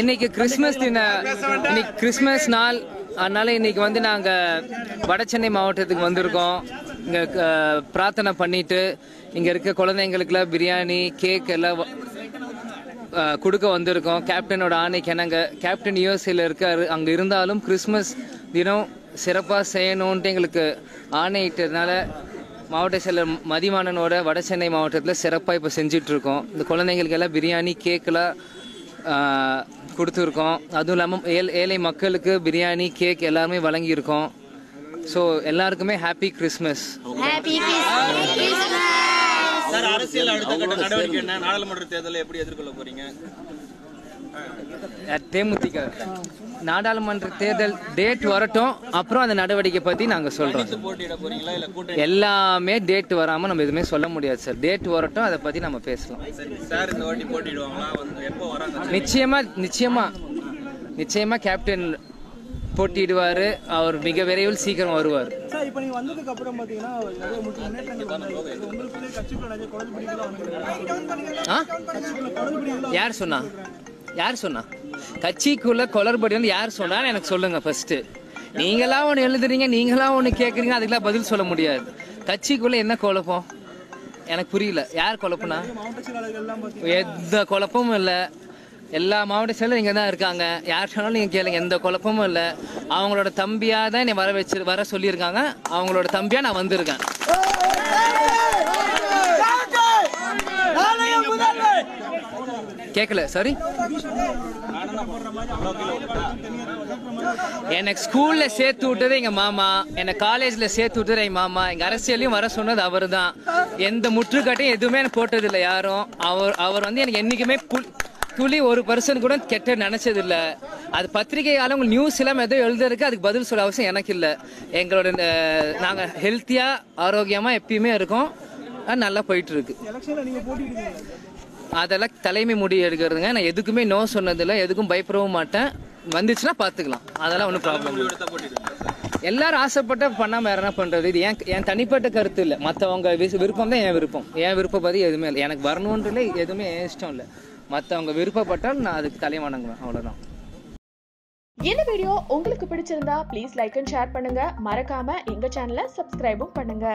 இன்னைக்கு கிறிஸ்மஸ் தின இன்னைக்கு கிறிஸ்மஸ் நாள். அதனால இன்னைக்கு வந்து நாங்க வடசென்னை மாவட்டத்துக்கு வந்திருக்கோம். இங்க பிரார்த்தனை பண்ணிட்டு இங்க இருக்க குழந்தைங்களுக்குலாம் பிரியாணி கேக் எல்லாம் கொடுக்க வந்திருக்கோம். கேப்டனோட ஆணைக்கு என்னங்க கேப்டன் யூஎஸ்ஏல இருக்காரு. அங்க இருந்தாலும் கிறிஸ்மஸ் தினம் சிறப்பாக செய்யணுன்ட்டு எங்களுக்கு ஆணையிட்டதுனால மாவட்ட செயலர் மதிவாணனோட வடசென்னை மாவட்டத்தில் சிறப்பாக இப்போ செஞ்சிட்ருக்கோம் இந்த குழந்தைங்களுக்கு எல்லாம் பிரியாணி கேக்கெல்லாம் கொடுத்துருக்கோம். அதுவும் இல்லாமல் ஏழை ஏழை மக்களுக்கு பிரியாணி கேக் எல்லாருமே வழங்கியிருக்கோம். ஸோ எல்லாருக்குமே happy Christmas happy Christmas sir அரசியல் அடுத்த கட்ட நடவடிக்கை என்ன? நாடாளுமன்ற தேர்தலை எப்படி எதிர்கொள்ள போறீங்க? தேமுதிக. நாடாளுமன்ற தேர்தல் டேட் வரட்டும். அப்புறம் அந்த நடவடிக்கை பற்றி நாங்கள் சொல்கிறோம் எல்லாமே டேட் வராமல் நம்ம எதுவுமே சொல்ல முடியாது சார் டேட் வரட்டும் அதை பற்றி நம்ம பேசலாம். சரி சார் இந்த வாட்டி போட்டியிடுவாங்களா வந்து எப்போ வராங்க நிச்சயமா நிச்சயமா. நிச்சயமா கேப்டன் போட்டியிடுவாரு அவர் மிக விரைவில் சீக்கிரம் வருவார். யார் சொன்னா? யார் சொன்னா கட்சிக்குள்ள குளறுபடி வந்து யார் சொன்னான்னு எனக்கு சொல்லுங்க ஃபர்ஸ்ட் நீங்களா ஒன்று எழுதுறீங்க நீங்களா ஒன்று கேட்குறீங்க அதுக்கெல்லாம் பதில் சொல்ல முடியாது கட்சிக்குள்ள என்ன குழப்பம் எனக்கு புரியல யார் குழப்பம்னா எந்த குழப்பமும் இல்லை எல்லா மாவட்ட செயலரும் இங்கே தான் இருக்காங்க யார் சொன்னாலும் நீங்கள் கேளுங்க எந்த குழப்பமும் இல்லை அவங்களோட தம்பியாக தான் என்னை வர வச்சு வர சொல்லியிருக்காங்க அவங்களோட தம்பியாக நான் வந்திருக்கேன் கேட்கல சாரி எனக்கு ஸ்கூல்ல சேர்த்து விட்டது எங்க மாமா. என்னை காலேஜ்ல சேர்த்து விட்டது எங்க மாமா. எங்க அரசியலையும் வர சொன்னது அவர் தான் எந்த முற்றுக்கட்டையும் எதுவுமே எனக்கு போட்டது இல்லை யாரும். அவர் அவர் வந்து எனக்கு என்னைக்குமே புல் துளி ஒரு பர்சன் கூட கெட்ட நினைச்சது இல்ல அது பத்திரிகையால உங்களுக்கு நியூஸ் எல்லாம் எதோ எழுதுறதுக்கு அதுக்கு பதில் சொல்ல அவசியம் எனக்கு இல்ல. எங்களோட நாங்க ஹெல்த்தியா ஆரோக்கியமா எப்பயுமே இருக்கோம். நல்லா போயிட்டு இருக்கு. அதெல்லாம் தலைமை முடிவு எடுக்கிறதுங்க. நான் எதுக்குமே நோ சொன்னதில்லை. எதுக்கும் பயப்படவும் மாட்டேன். வந்துச்சுன்னா பார்த்துக்கலாம். அதெல்லாம் ஒன்றும் ப்ராப்ளம் இல்லை. எல்லாரும் ஆசைப்பட்ட பண்ணாமல் வேற என்ன பண்ணுறது இது என் என் தனிப்பட்ட கருத்து இல்லை. மற்றவங்க விருப்பம் தான் என் விருப்பம். என் விருப்பப்பதி எதுவுமே இல்லை. எனக்கு வரணுன்றதுல எதுவுமே என் இஷ்டம் இல்லை. மற்றவங்க விருப்பப்பட்டால் நான் அதுக்கு தலை வணங்குவேன். அவ்வளோதான் இந்த வீடியோ உங்களுக்கு பிடிச்சிருந்தா ப்ளீஸ் லைக் அண்ட் ஷேர் பண்ணுங்க. மறக்காம எங்க சேனலை சப்ஸ்கிரைபும் பண்ணுங்க.